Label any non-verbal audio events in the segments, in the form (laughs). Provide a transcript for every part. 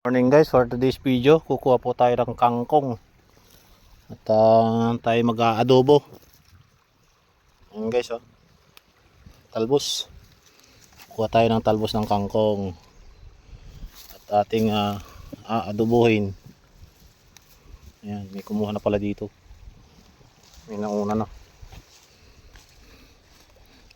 Morning guys, for today's video, kukuha po tayo ng kangkong. At ah, tayo mag-aadobo. Ayan guys, oh. Talbos. Kuha tayo ng talbos ng kangkong. At ating ah, aadobohin. Ayan, may kumuha na pala dito. May nauna na.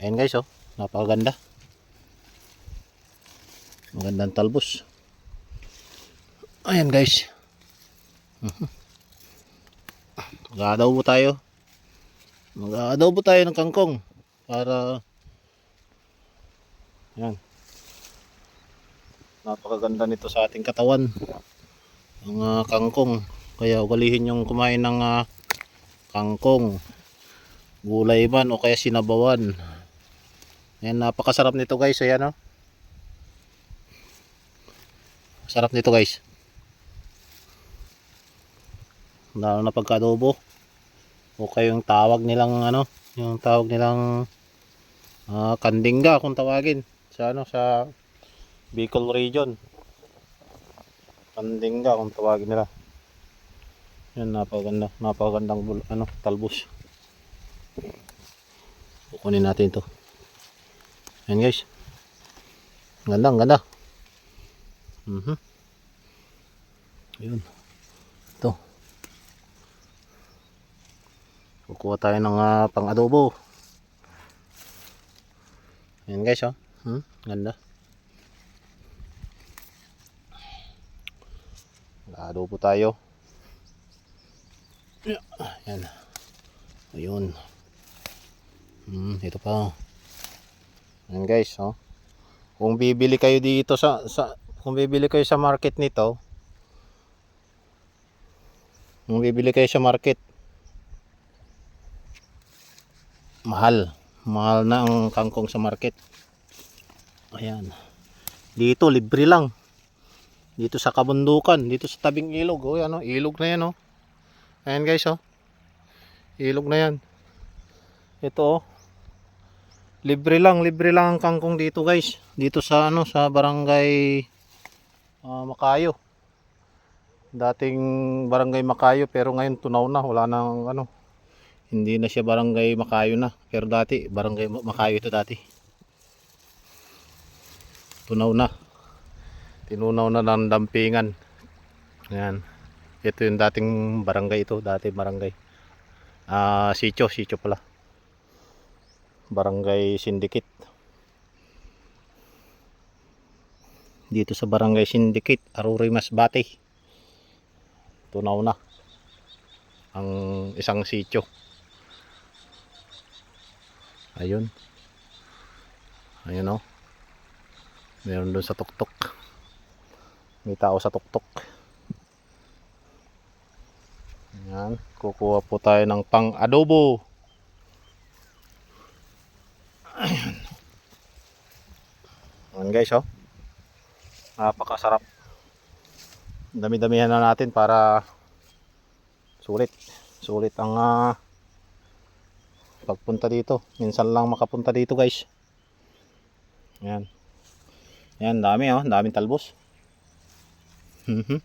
Ayan guys, oh. Napakaganda. Magandang talbos. Ayan guys. Mag-adobo tayo. Mag-adobo tayo ng kangkong para Ayan. Napakaganda nito sa ating katawan. Ang ah, kangkong. Kaya ugalihin yung kumain ng ah, kangkong. Gulay man o kaya sinabawan. Ayan, napakasarap nito guys. Ayan oh. Sarap nito guys. Lalo na pagka-adobo o kayong tawag nilang ano yung tawag nilang ah, kandingga kung tawagin. Sa ano sa Bicol region. Kandingga kung tawagin nila. Yan napakaganda napakagandang bul- ano talbos. Kukunin natin to. Yan guys. Ganda ganda. Mhm yun Kukuha tayo ng ah, pang-adobo. Ayan guys, oh. Hmm, ganda. Adobo tayo. Ayan. Ayun. Hmm, ito pa. Ayan guys, oh. Kung bibili kayo dito sa, sa kung bibili kayo sa market nito, kung bibili kayo sa market, mahal. Mahal na ang kangkong sa market. Ayan. Dito libre lang. Dito sa kabundukan dito sa tabing ilog. Oh yan oh. Ilog na yan oh. Ayan guys oh. Ilog na yan. Ito oh. Libre lang libre lang ang kangkong dito guys. Dito sa ano sa barangay ah, Makayo. Dating barangay Makayo pero ngayon tunaw na. Wala nang ano hindi na siya barangay Makayo na. Pero dati, barangay Ma- Makayo ito dati. Tunaw na. Tinunaw na ng dampingan. Ayan. Ito yung dating barangay ito. Dati barangay. Ah, sitio. Sitio pala. Barangay Syndicate. Dito sa barangay Syndicate, Aruri Masbate. Tunaw na. Ang isang sitio. Ayun. Ayun o. Meron doon sa tuktok. May tao sa tuktok. Ayan. Kukuha po tayo ng pang adobo. Ayan. Ayan guys oh. Napakasarap. Dami-damihan na natin para sulit. Sulit ang ah, pagpunta dito. Minsan lang makapunta dito guys. Yan. Yan, dami oh. Daming talbos. Mhm.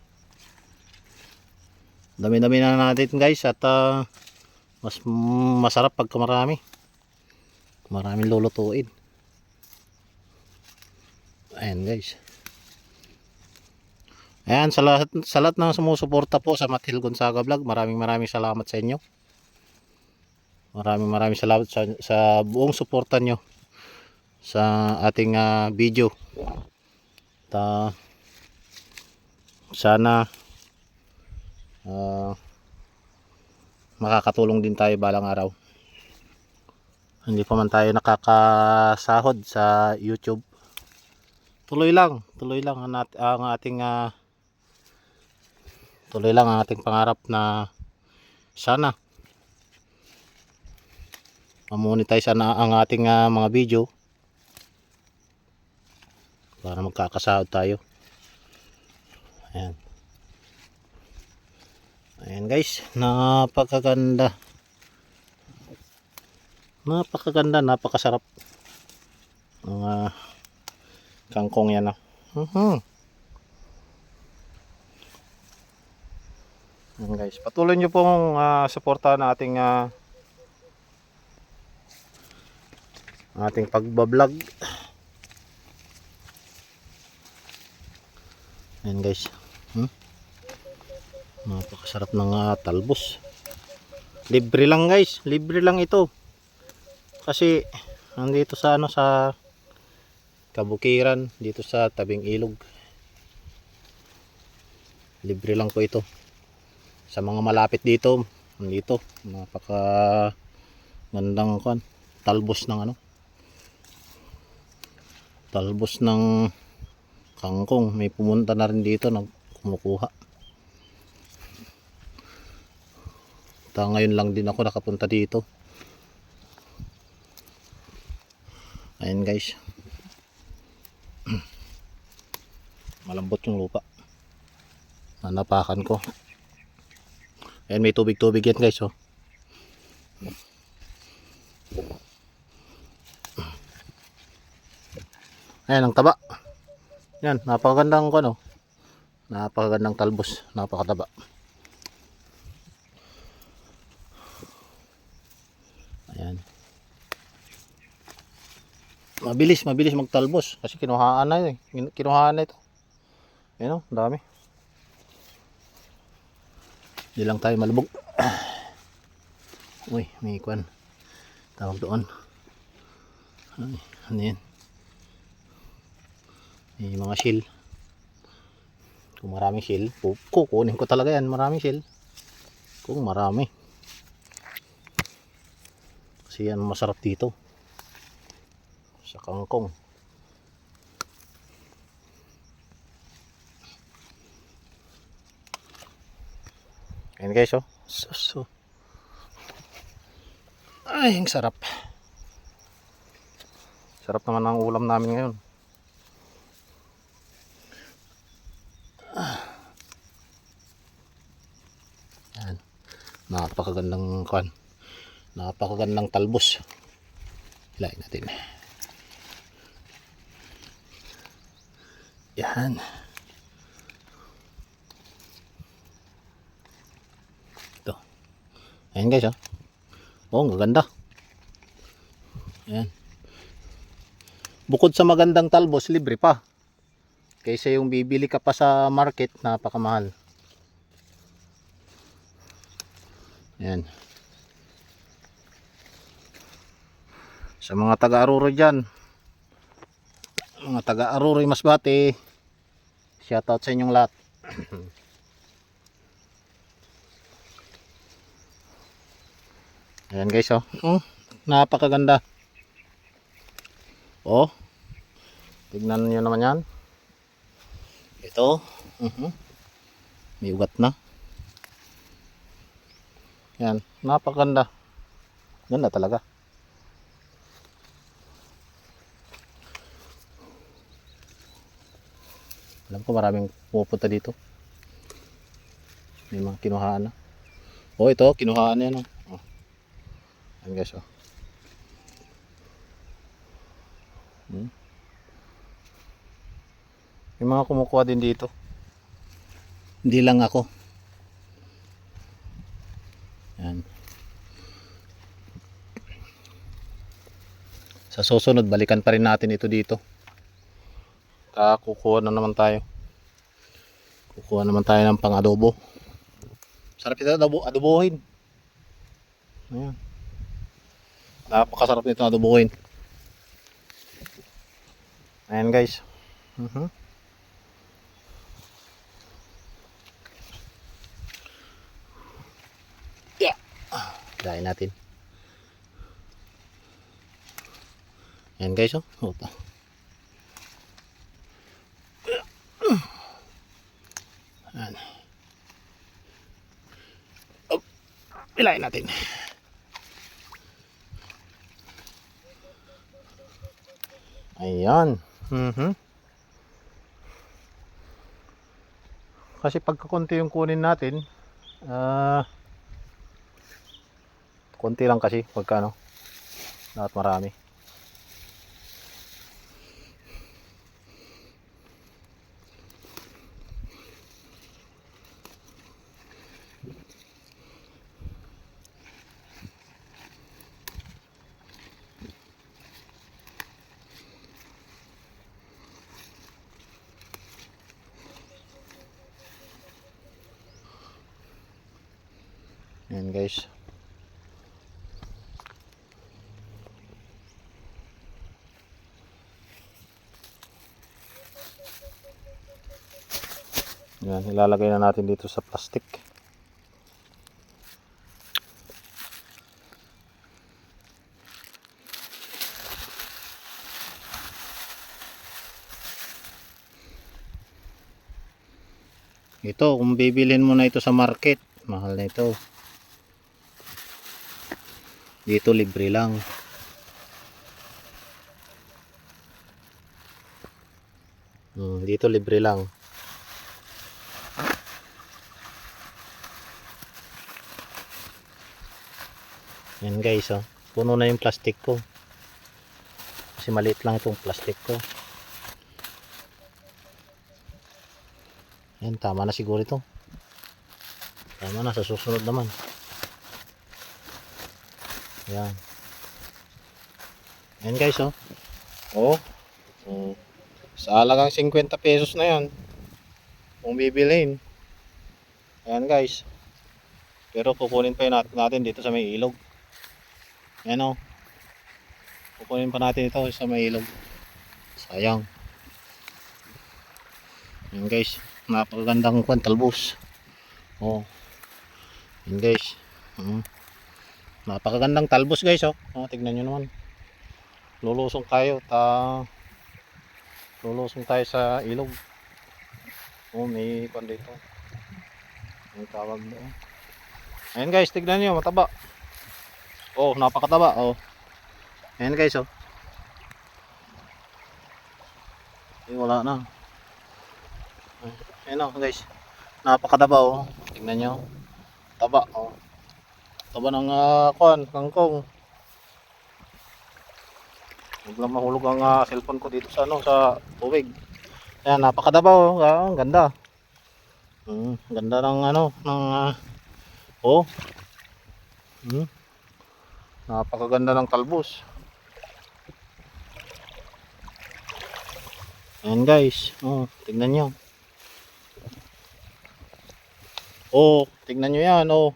Dami-dami na natin guys at ah, mas masarap pagka marami. Maraming lulutuin. Ayan guys. Ayan, sa lahat, sa lahat ng sumusuporta po sa Mathil Gonzaga Vlog, maraming maraming salamat sa inyo. Maraming maraming salamat sa, sa buong suporta nyo sa ating ah, video. Ta sana ah, makakatulong din tayo balang araw. Hindi pa man tayo nakakasahod sa YouTube. Tuloy lang, tuloy lang ang, ang ating ah, tuloy lang ang ating pangarap na sana mamonetize na ang ating ah, mga video. Para magkakasahod tayo. Ayan. Ayan guys. Napakaganda. Napakaganda. Napakasarap. Ang ah, kangkong yan ah. Mhm. Yan guys, patuloy nyo pong uh, suportahan ating ah, ating pagbablog. Yan guys. Hmm? Napakasarap ng ah, talbos. Libre lang guys, libre lang ito. Kasi nandito sa ano sa kabukiran dito sa tabing ilog. Libre lang po ito. Sa mga malapit dito, dito, napaka gandang kan talbos ng ano talbos ng kangkong. May pumunta na rin dito nag kumukuha ta ngayon lang din ako nakapunta dito. Ayun guys. (clears throat) Malambot yung lupa. Nanapakan ko. Ayun may tubig tubig yan guys oh Ayan ang taba. Yan, napakagandang ko no. Napakagandang talbos, napakataba. Ayan. Mabilis, mabilis magtalbos kasi kinuhaan na 'yun. eh. Kin- Kinuhaan na ito. Ayan oh, dami. Hindi lang tayo malubog. (clears throat) Uy, may kwan. Tawag doon. Ay, ano yan? May mga shell. Kung maraming shell, kukunin ko talaga yan. Maraming shell. Kung marami. Kasi yan masarap dito. Sa kangkong. Ayan guys oh. So, so. Ay, ang sarap. Sarap naman ang ulam namin ngayon. Yan. Napakagandang kwan. Napakagandang talbos. Hilahin natin. Yan. Ito. Ayan guys oh. Oh, gaganda. Ayan. Bukod sa magandang talbos, libre pa. Kaysa yung bibili ka pa sa market, napakamahal. Yan. Sa mga taga-aruro dyan, mga taga-aruro Masbate, shoutout sa inyong lahat. (clears throat) Ayan guys oh. oh napakaganda. Oh. Tignan niyo naman yan. Ito. mhm May ugat na. Yan, napakaganda. Ganda talaga. Alam ko maraming pumupunta dito. May mga kinuhaan na. Oh, ito, kinuhaan na yan. Oh. Oh. Ayan guys, oh. Hmm. May mga kumukuha din dito. Hindi lang ako. Yan. Sa susunod, balikan pa rin natin ito dito. Kukuha na naman tayo. Kukuha naman tayo ng pang-adobo. Sarap ito adobo, adobohin. Ayan. Napakasarap nito adobohin. Ayan guys. Mhm. Yeah. Dahil natin. Ayan guys oh. Opa. Ayan. Oh, ilayin natin. Ayan. Mhm. Kasi pagka konti yung kunin natin, ah konti lang kasi pagka ano, marami. Ayan guys. Yan, ilalagay na natin dito sa plastic. Ito, kung bibilin mo na ito sa market, mahal na ito. Dito libre lang. Hmm, dito libre lang. Yan guys, oh. puno na yung plastic ko. Kasi maliit lang itong plastic ko. Yan, tama na siguro ito. Tama na, sa susunod naman. Yan. Yan guys, oh. Oh. oh. Sa halagang 50 pesos na yan. Kung bibilhin. Ayan guys. Pero kukunin pa yun natin dito sa may ilog. Ayan oh. Kukunin pa natin ito sa may ilog. Sayang. Ayan guys. Napakagandang kwan, talbos. Oh. Ayan guys. Hmm. Napakagandang talbos guys oh. oh tignan nyo naman. Lulusong tayo. Ta lulusong tayo sa ilog. Oh, may kwan dito. May tawag doon. Ayan guys, tignan nyo, mataba. Oh, napakataba. Oh. Ayan guys, oh. Eh, wala na. Ayan oh, guys. Napakataba, oh. Tignan nyo. Taba, oh. Taba ng uh, kwan, kangkong. Huwag lang mahulog ang ah, cellphone ko dito sa ano sa tubig. Ayan, napakadaba oh. Ah, ganda. Mm, ganda ng ano ng ah, oh. Mm. Napakaganda ng talbos. Ayan guys. Oh, tingnan nyo. Oh, tingnan nyo yan. Oh.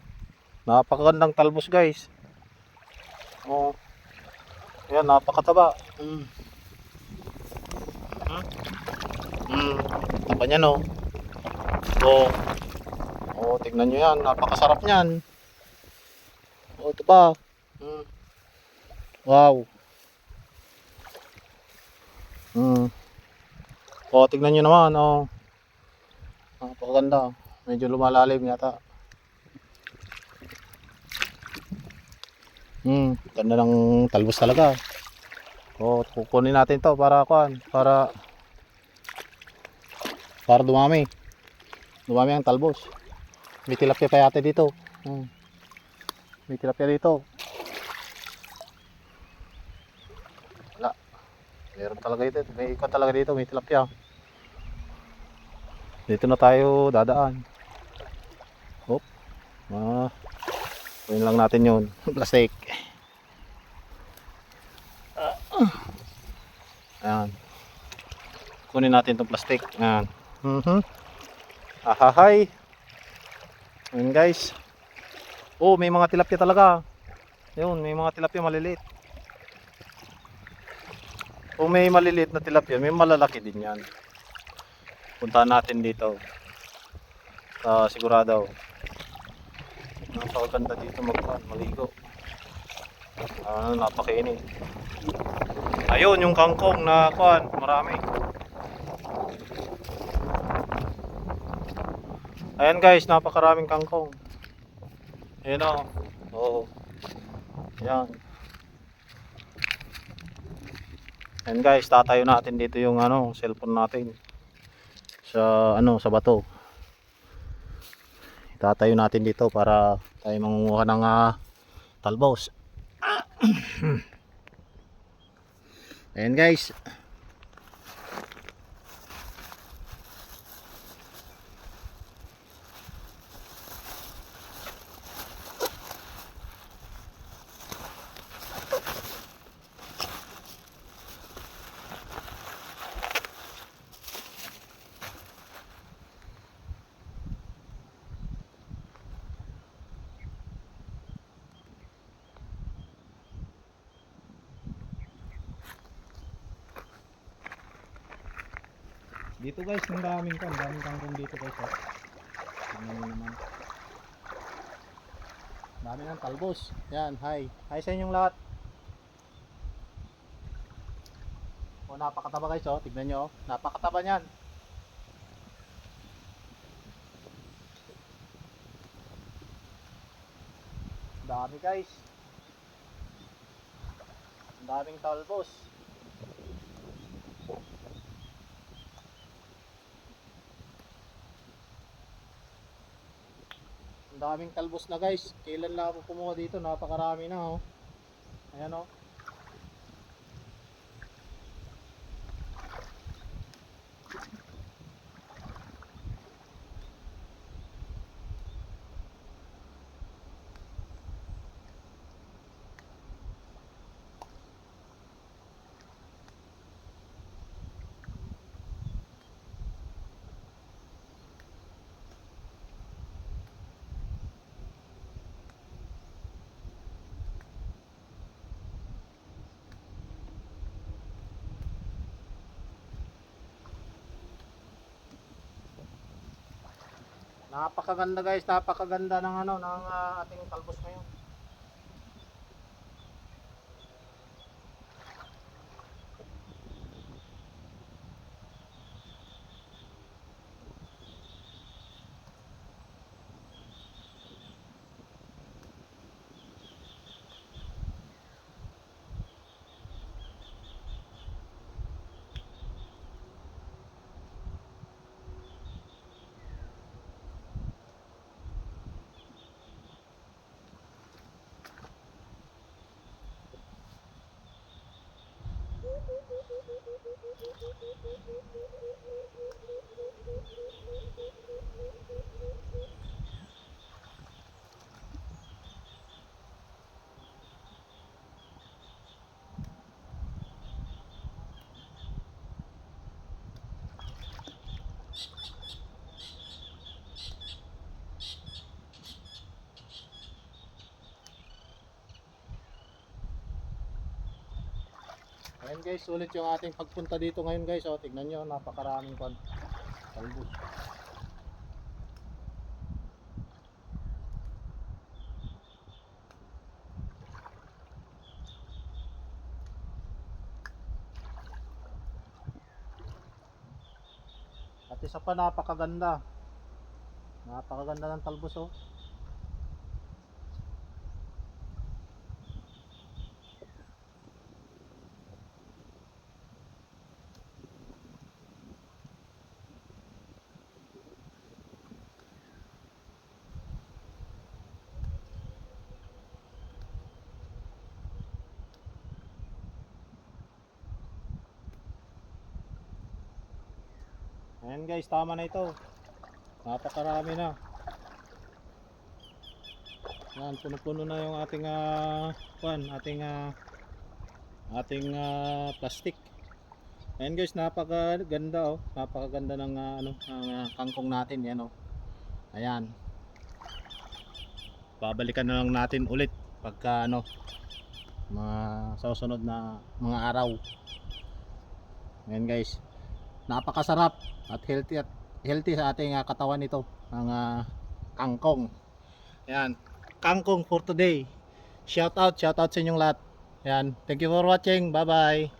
Napakagandang talbos guys. Oh. Ayan, napakataba. Mm. Hmm? Mm. Taba niya no. Oh. Oh, tingnan nyo yan. Napakasarap niyan. Oh, ito pa. Wow. Mm. Oh, tingnan nyo naman. Oh. Napakaganda. Medyo lumalalim yata. Hmm, ganda ng talbos talaga. Oh, kukunin natin 'to para kuan, para para dumami. Dumami ang talbos. May tilapia pa yata dito. Hmm. May tilapia dito. Meron talaga dito. May ikot talaga dito. May tilapia. Dito na tayo dadaan. Hop. Ah. Kunin lang natin yun. (laughs) Plastic. Ayan. Kunin natin itong plastic. Ayan. Mhm. Ahahay. Ayan guys. Oh, may mga tilapia talaga. Yun, may mga tilapia maliliit. Kung may maliliit na tilapia, may malalaki din yan. Puntahan natin dito. Sa sigurado. Napakaganda dito magpan, maligo. Ah, napakainit. Ayun, yung kangkong na kuan, marami. Ayan guys, napakaraming kangkong. Ayan o. Oo. Ayan. Ayan guys, tatayo natin dito yung ano, cellphone natin. Sa ano, sa bato. Tatayo natin dito para tayo mangunguha ng ah, talbos. (clears throat) Ayan guys. Dito guys, ang daming kan, daming kangkong dito guys. Oh. Tingnan nyo naman. Dami ng talbos. Yan, hi. Hi sa inyong lahat. O, napakataba guys, oh. Tignan nyo, oh. Napakataba niyan. Dami guys. Ang daming talbos. Daming talbos na guys. Kailan lang ako kumuha dito? Napakarami na oh. Ayan oh. Napakaganda guys, napakaganda ng ano ng ah, ating talbos ngayon. Thank you. Ayan guys, sulit yung ating pagpunta dito ngayon guys. Oh, tignan nyo, napakaraming kwan. Talbos. At isa pa napakaganda. Napakaganda ng talbos oh. Ayan guys, tama na ito. Napakarami na. Yan, puno-puno na yung ating ah, kwan, ating ah, ating ah, plastic. Ayan guys, napakaganda oh. Napakaganda ng ah, ano, ah, kangkong natin, yan oh. Ayan. Babalikan na lang natin ulit pagka ano mga sa susunod na mga araw. Ayan guys napakasarap at healthy at healthy sa ating ah, katawan ito ang ah, kangkong. Yan kangkong for today. Shout out shout out sa inyong lahat. Yan thank you for watching. Bye bye